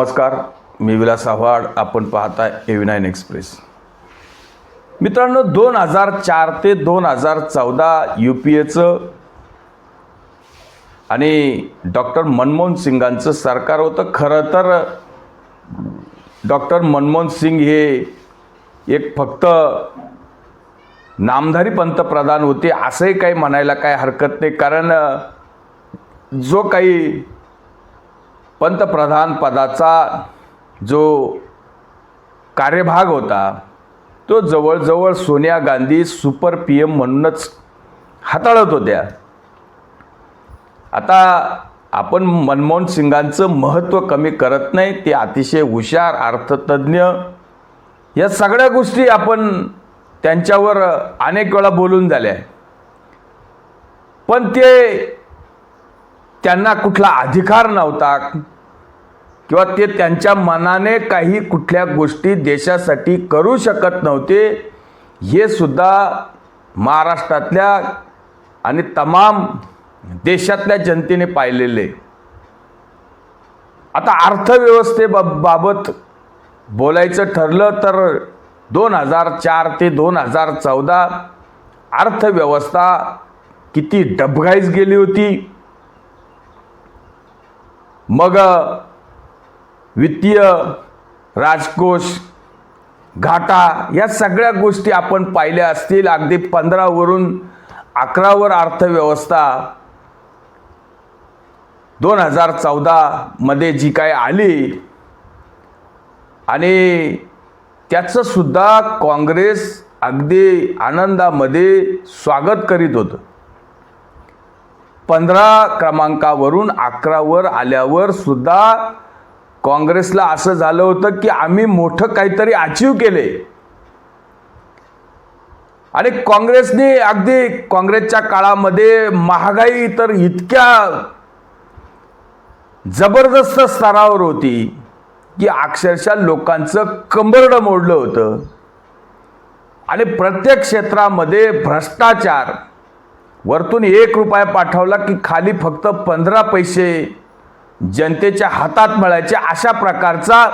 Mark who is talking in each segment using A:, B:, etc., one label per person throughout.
A: नमस्कार मी विलास आव्हाड. आपण पाहताय ए नाईन एक्सप्रेस मित्रांनो दोन हजार चार ते दोन हजार चौदा यू पी एचं आणि डॉक्टर मनमोहन सिंगांचं सरकार होतं. खरं तर डॉक्टर मनमोहन सिंग हे एक फक्त नामधारी पंतप्रधान होते असंही काही म्हणायला काही हरकत नाही. कारण जो काही पंतप्रधान पदाचा जो कार्यभाग होता तो जवळजवळ Sonia Gandhi super P M म्हणूनच हाताळत होत्या. आता आपण मनमोहन सिंगांचं महत्त्व कमी करत नाही ते अतिशय हुशार अर्थतज्ज्ञ या सगळ्या गोष्टी आपण त्यांच्यावर अनेक वेळा बोलून झाल्या. पण ते त्यांना कुठला अधिकार नव्हता. किंवा ते त्यांच्या मनाने काही कुठल्या गोष्टी देशासाठी करू शकत नव्हते हे सुद्धा महाराष्ट्रातल्या आणि तमाम देशातल्या जनतेने पाहिलेले. आता अर्थव्यवस्थेबाबत बाबत बोलायचं ठरलं तर दोन हजार चार ते दोन हजार चौदा अर्थव्यवस्था किती डबघाईस गेली होती. मग वित्तीय राजकोष घाटा या सगळ्या गोष्टी आपण पाहिल्या असतील. अगदी पंधरावरून अकरावर अर्थव्यवस्था दोन हजार चौदामध्ये जी काय आली आणि त्याचं सुद्धा काँग्रेस अगदी आनंदामध्ये स्वागत करीत होतं. पंधरा क्रमांकावरून अकरावर आल्यावर सुद्धा काँग्रेसला असं झालं होतं की आम्ही मोठं काहीतरी अचीव केले. आणि काँग्रेसने अगदी काँग्रेसच्या काळामध्ये महागाई तर इतक्या जबरदस्त स्तरावर होती की अक्षरशः लोकांचं कंबरडं मोडलं होतं. आणि प्रत्येक क्षेत्रामध्ये भ्रष्टाचार. वरतून एक रुपया पाठवला की खाली फक्त पंधरा पैसे जनतेच्या हातात मिळायचे अशा प्रकारचा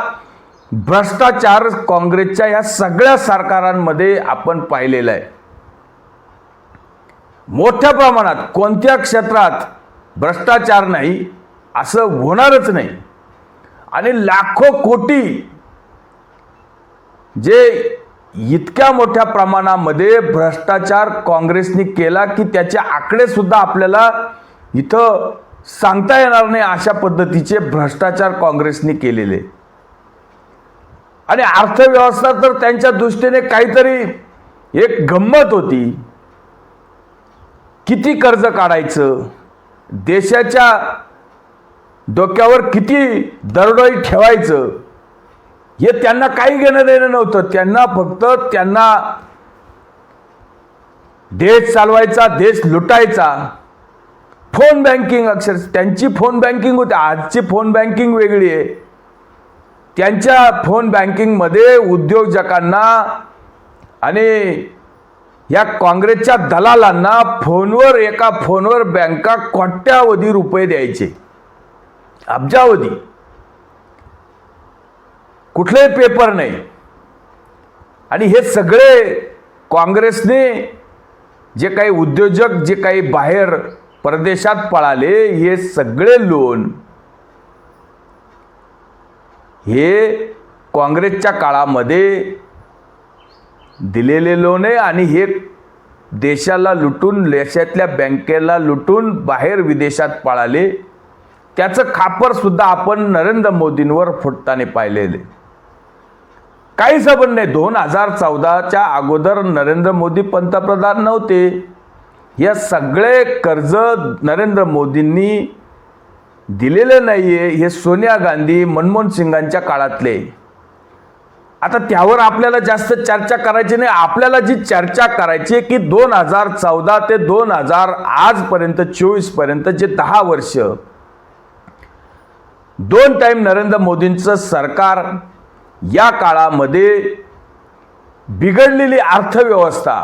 A: भ्रष्टाचार काँग्रेसच्या या सगळ्या सरकारांमध्ये आपण पाहिलेला आहे. मोठ्या प्रमाणात कोणत्या क्षेत्रात भ्रष्टाचार नाही असं होणारच नाही. आणि लाखो कोटी जे इतक्या मोठ्या प्रमाणामध्ये भ्रष्टाचार काँग्रेसने केला की त्याचे आकडे सुद्धा आपल्याला इथं सांगता येणार नाही अशा पद्धतीचे भ्रष्टाचार काँग्रेसने केलेले. आणि अर्थव्यवस्था तर त्यांच्या दृष्टीने काहीतरी एक गंमत होती. किती कर्ज काढायचं? देशाच्या डोक्यावर किती दरडोई ठेवायचं? हे त्यांना काही घेणं देणं नव्हतं. त्यांना फक्त त्यांना देश चालवायचा देश लुटायचा. फोन बँकिंग अक्षर त्यांची फोन बँकिंग होती आजची फोन बँकिंग वेगळी आहे. त्यांच्या फोन बँकिंगमध्ये उद्योजकांना आणि या काँग्रेसच्या दलालांना फोनवर एका फोनवर बँका कोट्यावधी रुपये द्यायचे. अब्जावधी. कुठलेही पेपर नाही. आणि हे सगळे काँग्रेसने जे काही उद्योजक जे काही बाहेर परदेशात पळाले हे सगळे लोन हे काँग्रेसच्या काळामध्ये दिलेले लोन आहे आणि हे देशाला लुटून देशातल्या बँकेला लुटून बाहेर विदेशात पळाले. त्याचं खापरसुद्धा आपण नरेंद्र मोदींवर फुटताना पाहिलेले. काही संबंध नाही. दोन हजार चौदाच्या अगोदर नरेंद्र मोदी पंतप्रधान नव्हते. या सगळे कर्ज नरेंद्र मोदींनी दिलेलं नाही आहे हे सोनिया गांधी मनमोहन सिंगांच्या काळातले. आता त्यावर आपल्याला जास्त चर्चा करायची नाही. आपल्याला जी चर्चा करायची आहे की दोन हजार चौदा ते दोन हजार आजपर्यंत चोवीसपर्यंत जे दहा वर्ष दोन टाईम नरेंद्र मोदींचं सरकार या काळामध्ये बिघडलेली अर्थव्यवस्था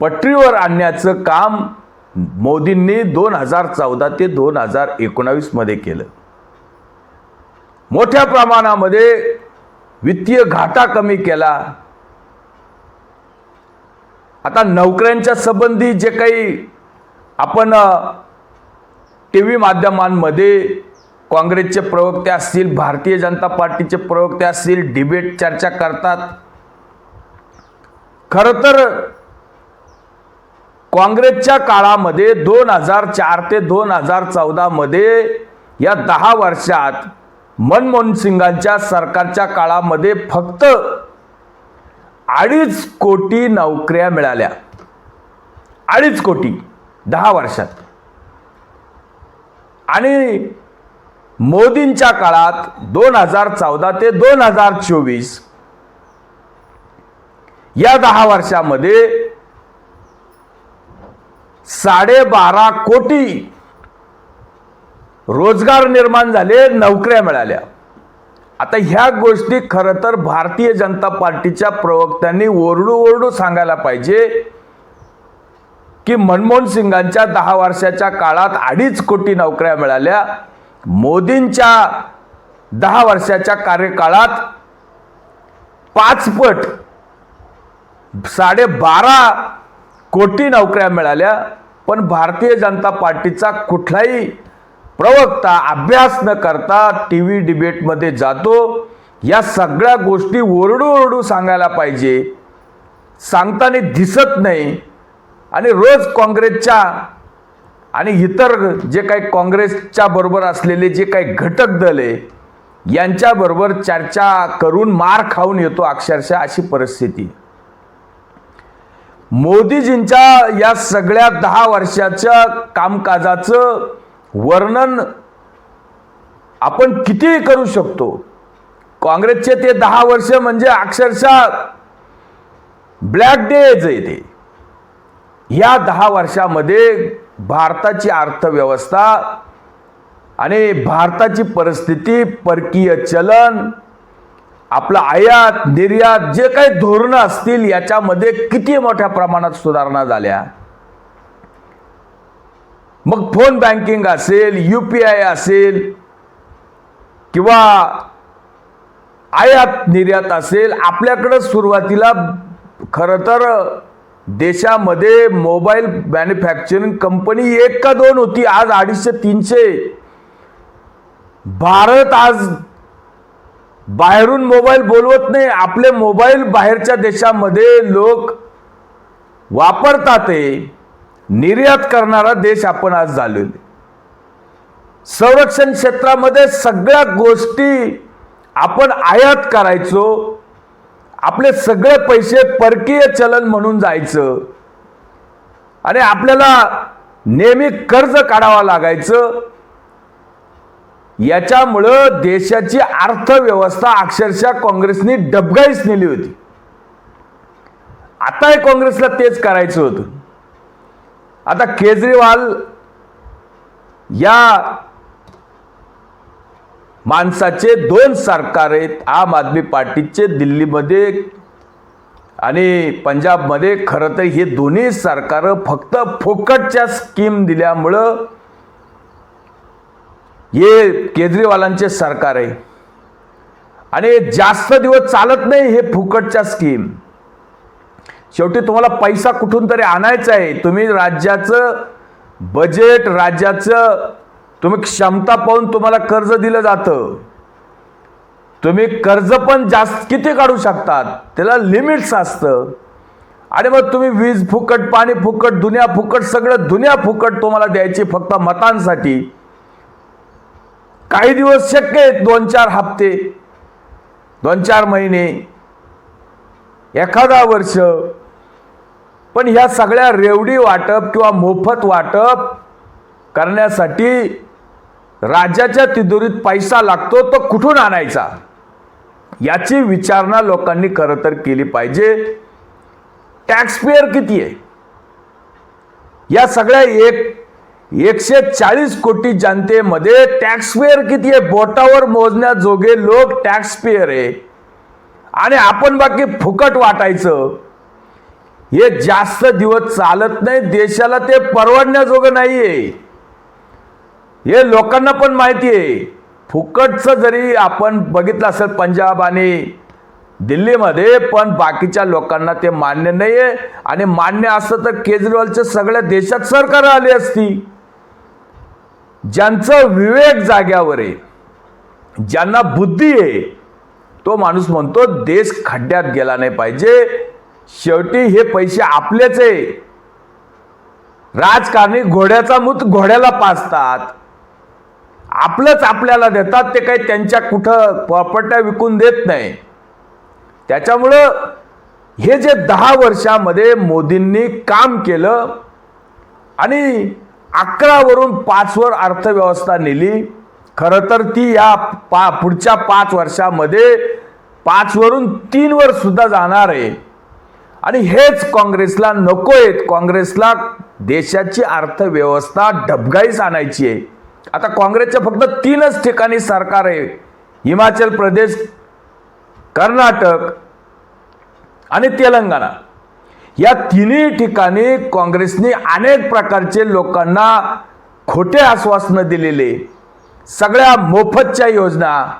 A: पटरीवर आणण्याचं काम मोदींनी दोन हजार चौदा ते दोन हजार एकोणावीसमध्ये केलं. मोठ्या प्रमाणामध्ये वित्तीय घाटा कमी केला. आता नोकऱ्यांच्या संबंधी जे काही आपण टी व्ही माध्यमांमध्ये काँग्रेसचे प्रवक्ते असतील भारतीय जनता पार्टीचे प्रवक्ते असतील डिबेट चर्चा करतात. खरं तर काँग्रेसच्या काळामध्ये दोन हजार चार ते दोन हजार चौदामध्ये या दहा वर्षात मनमोहन सिंगांच्या सरकारच्या काळामध्ये फक्त अडीच कोटी नोकऱ्या मिळाल्या. अडीच कोटी दहा वर्षात. आणि मोदींच्या काळात दोन हजार चौदा ते दोन हजार चोवीस या दहा वर्षामध्ये साडेबारा कोटी रोजगार निर्माण झाले नोकऱ्या मिळाल्या. आता ह्या गोष्टी खरं तर भारतीय जनता पार्टीच्या प्रवक्त्यांनी ओरडू ओरडू सांगायला पाहिजे की मनमोहन सिंगांच्या दहा वर्षाच्या काळात अडीच कोटी नोकऱ्या मिळाल्या. मोदींच्या दहा वर्षाच्या कार्यकाळात पाचपट साडेबारा कोटी नोकऱ्या मिळाल्या. पण भारतीय जनता पार्टीचा कुठलाही प्रवक्ता अभ्यास न करता टी व्ही डिबेटमध्ये जातो या सगळ्या गोष्टी ओरडू ओरडू सांगायला पाहिजे. सांगताना दिसत नाही. आणि रोज काँग्रेसच्या आणि इतर जे काही काँग्रेसच्या बरोबर असलेले जे काही घटक दल आहे यांच्याबरोबर चर्चा करून मार खाऊन येतो अक्षरशः अशी परिस्थिती. मोदीजींच्या या सगळ्या दहा वर्षाच्या कामकाजाचं वर्णन आपण कितीही करू शकतो. काँग्रेसचे ते दहा वर्ष म्हणजे अक्षरशः ब्लॅक डेज आहे ते. या दहा वर्षामध्ये भारताची अर्थव्यवस्था आणि भारताची परिस्थिती परकीय चलन आपलं आयात निर्यात जे काही धोरणं असतील याच्यामध्ये किती मोठ्या प्रमाणात सुधारणा झाल्या? मग फोन बँकिंग असेल यू पी आय असेल किंवा आयात निर्यात असेल आपल्याकडं सुरुवातीला खरं तर देशामध्ये मोबाईल मॅन्युफॅक्चरिंग कंपनी एक का दोन होती आज अडीचशे तीनशे. भारत आज बाहेरून मोबाईल बोलवत नाही. आपले मोबाईल बाहेरच्या देशामध्ये लोक वापरतात निर्यात करणारा देश आपण आज झालेलो संरक्षण क्षेत्रामध्ये सगळ्या गोष्टी आपण आयात करायचो. आपले सगळे पैसे परकीय चलन म्हणून जायचं. आणि आपल्याला नेहमी कर्ज काढावं लागायचं. याच्यामुळं देशाची अर्थव्यवस्था अक्षरशः काँग्रेसने डबगाईच नेली होती. आता काँग्रेसला तेच करायचं होतं. आता केजरीवाल या माणसाचे दोन सरकार आहेत आम आदमी पार्टीचे दिल्लीमध्ये आणि पंजाबमध्ये. खरं तर हे दोन्ही सरकारं फक्त फुकटच्या स्कीम दिल्यामुळं हे केजरीवालांचे सरकार आहे. आणि जास्त दिवस चालत नाही हे फुकटच्या स्कीम शेवटी तुम्हाला पैसा कुठून तरी आणायचा आहे. तुम्ही राज्याचं बजेट राज्याचं तुम्ही क्षमता पाहून तुम्हाला कर्ज दिलं जातं. तुम्ही कर्ज पण जास्त किती काढू शकतात? त्याला लिमिट्स असतं. आणि मग तुम्ही वीज फुकट पाणी फुकट दुनिया फुकट सगळं दुनिया फुकट तुम्हाला द्यायची फक्त मतांसाठी. काही दिवस शक्य आहेत दोन चार हप्ते दोन चार महिने एखादा वर्ष. पण ह्या सगळ्या रेवडी वाटप किंवा मोफत वाटप करण्यासाठी राज्याच्या तिजोरीत पैसा लागतो तो कुठून आणायचा? याची विचारणा लोकांनी खरं तर केली पाहिजे. टॅक्स पेअर किती आहे? या सगळ्या एक एकशे चाळीस कोटी जनतेमध्ये टॅक्स पेअर किती आहे? बोटावर मोजण्याजोगे लोक टॅक्स पेअर आहे. आणि आपण बाकी फुकट वाटायचं. हे जास्त दिवस चालत नाही देशाला ते परवडण्याजोगं नाही आहे हे लोकांना पण माहिती आहे फुकटचं जरी आपण बघितलं असेल पंजाब आणि दिल्लीमध्ये पण बाकीच्या लोकांना ते मान्य नाही आहे आणि मान्य असतं तर केजरीवालचे सगळ्या देशात सरकार आली असती. ज्यांचं विवेक जाग्यावर आहे ज्यांना बुद्धी आहे तो माणूस म्हणतो देश खड्ड्यात गेला नाही पाहिजे. शेवटी हे पैसे आपलेच आहे. राजकारणी घोड्याचा मूत घोड्याला पाचतात आपलंच आपल्याला देतात ते काही त्यांच्या कुठं प्रॉपर्ट्या विकून देत नाही. त्याच्यामुळं हे जे दहा वर्षामध्ये मोदींनी काम केलं आणि अकरावरून पाचवर अर्थव्यवस्था नेली. खरं तर ती या पा पुढच्या पाच वर्षामध्ये पाचवरून तीनवर सुद्धा जाणार आहे. आणि हेच काँग्रेसला नको आहेत काँग्रेसला देशाची अर्थव्यवस्था डबघाईस आणायची आहे. आता काँग्रेसच्या फक्त तीनच ठिकाणी सरकार आहे. हिमाचल प्रदेश कर्नाटक आणि तेलंगणा. या तिन्ही ठिकाणी काँग्रेसने अनेक प्रकारचे लोकांना खोटे आश्वासनं दिलेले. सगळ्या मोफतच्या योजना.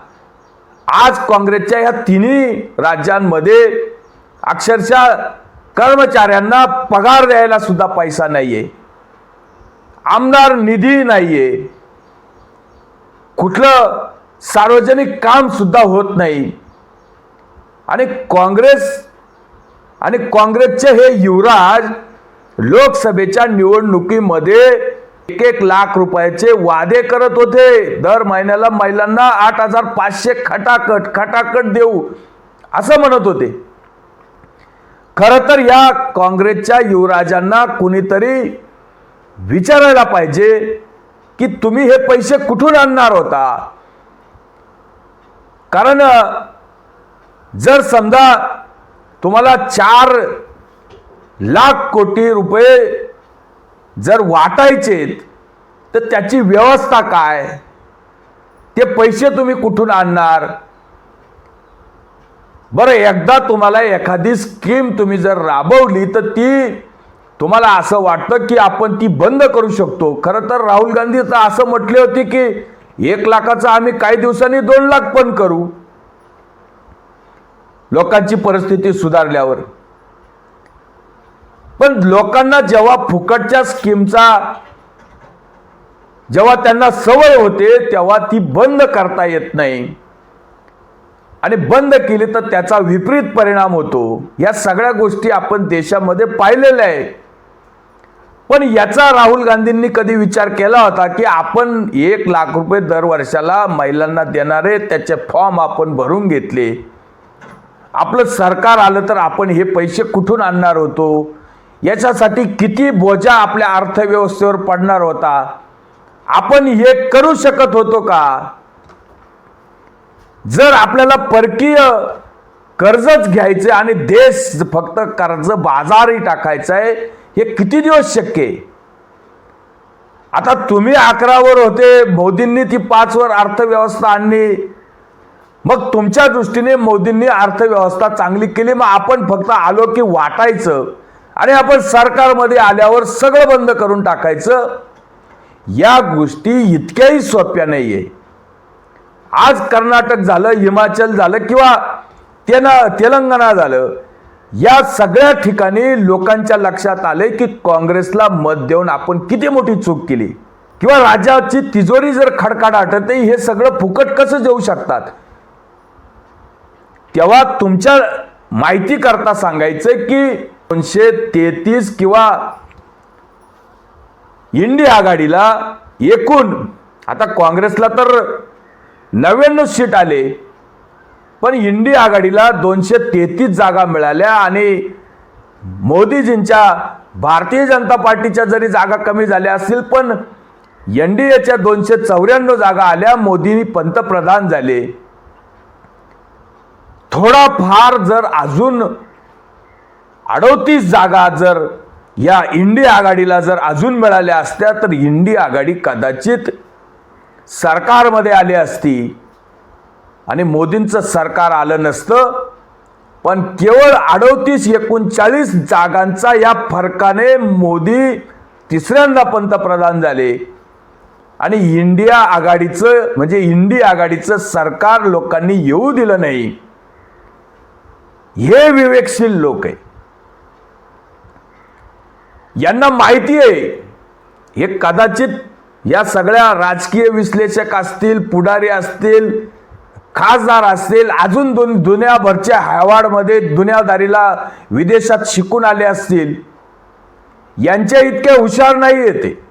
A: आज काँग्रेसच्या या तिन्ही राज्यांमध्ये अक्षरशः कर्मचाऱ्यांना पगार द्यायला सुद्धा पैसा नाहीये. आमदार निधी नाहीये. कुठलं सार्वजनिक काम सुद्धा होत नाही. आणि काँग्रेस आणि काँग्रेसचे हे युवराज लोकसभेच्या निवडणुकीमध्ये एक एक लाख रुपयाचे वादे करत होते. दर महिन्याला महिलांना आठ हजार पाचशे खटाकट खटाकट देऊ असं म्हणत होते. खर तर या काँग्रेसच्या युवराजांना कुणीतरी विचारायला पाहिजे की तुम्ही हे पैसे कुठून आणणार होता? कारण जर समजा तुम्हाला चार लाख कोटी रुपये जर वाटायचे तर त्याची व्यवस्था काय? ते पैसे तुम्ही कुठून आणणार? बरं एकदा तुम्हाला एखादी स्कीम तुम्ही जर राबवली तर ती तुम्हाला असं वाटतं की आपण ती बंद करू शकतो. खरं तर राहुल गांधी तर असं म्हटले होते की एक लाखाचं आम्ही काही दिवसांनी दोन लाख पण करू. लोकांची परिस्थिती सुधारल्यावर. पण लोकांना जेव्हा फुकटच्या स्कीमचा जेव्हा त्यांना सवय होते तेव्हा ती बंद करता येत नाही. आणि बंद केली तर त्याचा विपरीत परिणाम होतो. या सगळ्या गोष्टी आपण देशामध्ये पाहिलेल्या आहे पण याचा राहुल गांधींनी कधी विचार केला होता की आपण एक लाख रुपये दर वर्षाला महिलांना देणारे त्याचे फॉर्म आपण भरून घेतले. आपलं सरकार आलं तर आपण हे पैसे कुठून आणणार होतो? याच्यासाठी किती बोजा आपल्या अर्थव्यवस्थेवर पडणार होता? आपण हे करू शकत होतो का? जर आपल्याला परकीय कर्जच घ्यायचे आणि देश फक्त कर्ज बाजारही टाकायचा आहे हे किती दिवस शक्य आहे? आता तुम्ही अकरावर होते मोदींनी ती पाचवर अर्थव्यवस्था आणली. मग तुमच्या दृष्टीने मोदींनी अर्थव्यवस्था चांगली केली मग आपण फक्त आलो की वाटायचं. आणि आपण सरकारमध्ये आल्यावर सगळं बंद करून टाकायचं. या गोष्टी इतक्याही सोप्या नाही आहे आज कर्नाटक झालं हिमाचल झालं किंवा तेना तेलंगणा झालं या सगळ्या ठिकाणी लोकांच्या लक्षात आले की काँग्रेसला मत देऊन आपण किती मोठी चूक केली. किंवा राज्याची तिजोरी जर खडखडाटत हे सगळं फुकट कसं जाऊ शकतात? तेव्हा तुमच्या माहिती करता सांगायचं की दोनशे तेहतीस किंवा इंडिया आघाडीला एकूण आता काँग्रेसला तर नव्याण्णव सीट आले पण इंडिया आघाडीला दोनशे तेहतीस जागा मिळाल्या आणि मोदीजींच्या भारतीय जनता पार्टीच्या जरी जागा कमी झाल्या असतील पण एन डी एच्या दोनशे चौऱ्याण्णव जागा आल्या मोदींनी पंतप्रधान झाले. थोडाफार जर अजून अडोतीस जागा जर या इंडिया आघाडीला जर अजून मिळाल्या असत्या तर इंडिया आघाडी कदाचित सरकारमध्ये आली असती आणि मोदींचं सरकार आलं नसतं. पण केवळ अडोतीस एकोणचाळीस जागांचा या फरकाने मोदी तिसऱ्यांदा पंतप्रधान झाले. आणि इंडिया आघाडीचं म्हणजे इंडी आघाडीचं सरकार लोकांनी येऊ दिलं नाही. हे विवेकशील लोक आहे यांना माहिती आहे हे कदाचित या सगळ्या राजकीय विश्लेषक असतील पुढारी असतील खासदार असतील अजून दोन दुनियाभरच्या हायवाडमध्ये दुनियादारीला विदेशात शिकून आले असतील यांच्या इतके हुशार नाही येते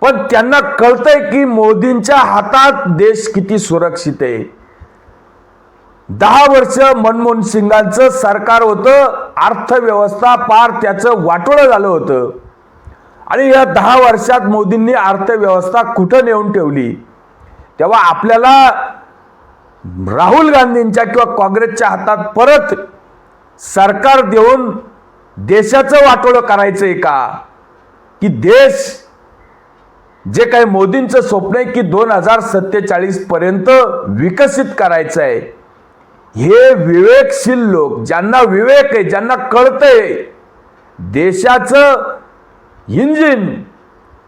A: पण त्यांना कळतंय की मोदींच्या हातात देश किती सुरक्षित आहे. दहा वर्ष मनमोहन सिंगांचं सरकार होतं अर्थव्यवस्था पार त्याचं वाटोळं झालं होतं. आणि या दहा वर्षात मोदींनी अर्थव्यवस्था कुठं नेऊन ठेवली? तेव्हा आपल्याला राहुल गांधींच्या किंवा काँग्रेसच्या हातात परत सरकार देऊन देशाचं वाटोळं करायचं आहे का? की देश जे काही मोदींचं स्वप्न आहे की दोन हजार सत्तेचाळीसपर्यंत विकसित करायचं आहे हे विवेकशील लोक ज्यांना विवेक आहे ज्यांना कळतंय देशाचं इंजिन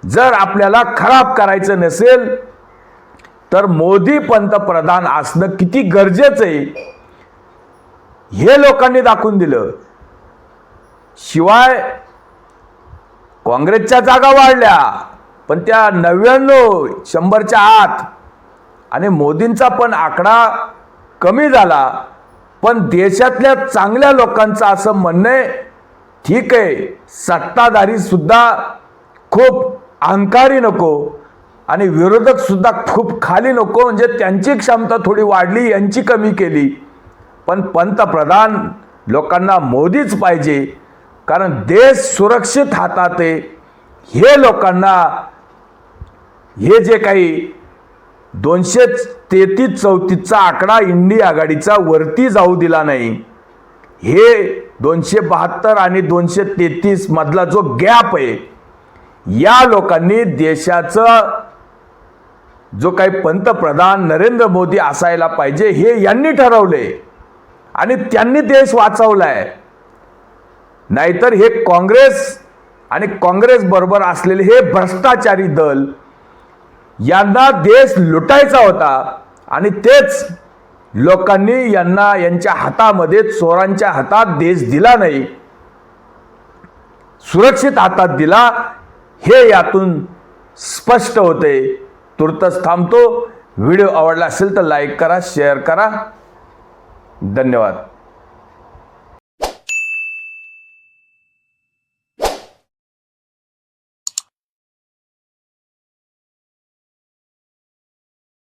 A: जर आपल्याला खराब करायचं नसेल तर मोदी पंतप्रधान असणं किती गरजेचं आहे हे लोकांनी दाखवून दिलं. शिवाय काँग्रेसच्या जागा वाढल्या पण त्या नव्याण्णव शंभरच्या आत आणि मोदींचा पण आकडा कमी झाला पण देशातल्या चांगल्या लोकांचं असं म्हणणं आहे ठीक आहे सत्ताधारी सुद्धा खूप अहंकारी नको आणि विरोधक सुद्धा खूप खाली नको म्हणजे त्यांची क्षमता थोडी वाढली यांची कमी केली. पण पंतप्रधान लोकांना मोदीच पाहिजे कारण देश सुरक्षित हातात आहे. हे लोकांना हे जे काही दोनशे तेहतीस चौतीसचा आकडा इंडी आघाडीचा वरती जाऊ दिला नाही. हे दोनशे बहात्तर आणि दोनशे तेहतीस मधला जो गॅप आहे या लोकांनी देशाचं जो काही पंतप्रधान नरेंद्र मोदी असायला पाहिजे हे यांनी ठरवले. आणि त्यांनी देश वाचवलाय. नाहीतर हे काँग्रेस आणि काँग्रेस बरोबर असलेले हे भ्रष्टाचारी दल यांना देश लुटायचा होता. आणि तेच लोकांनी यांना यांच्या हातामध्ये चोरांच्या हातात देश दिला नाही. सुरक्षित हातात दिला. हे यातून स्पष्ट होते. तुर्तच थांबतो. व्हिडिओ आवडला असेल तर लाईक करा शेअर करा. धन्यवाद.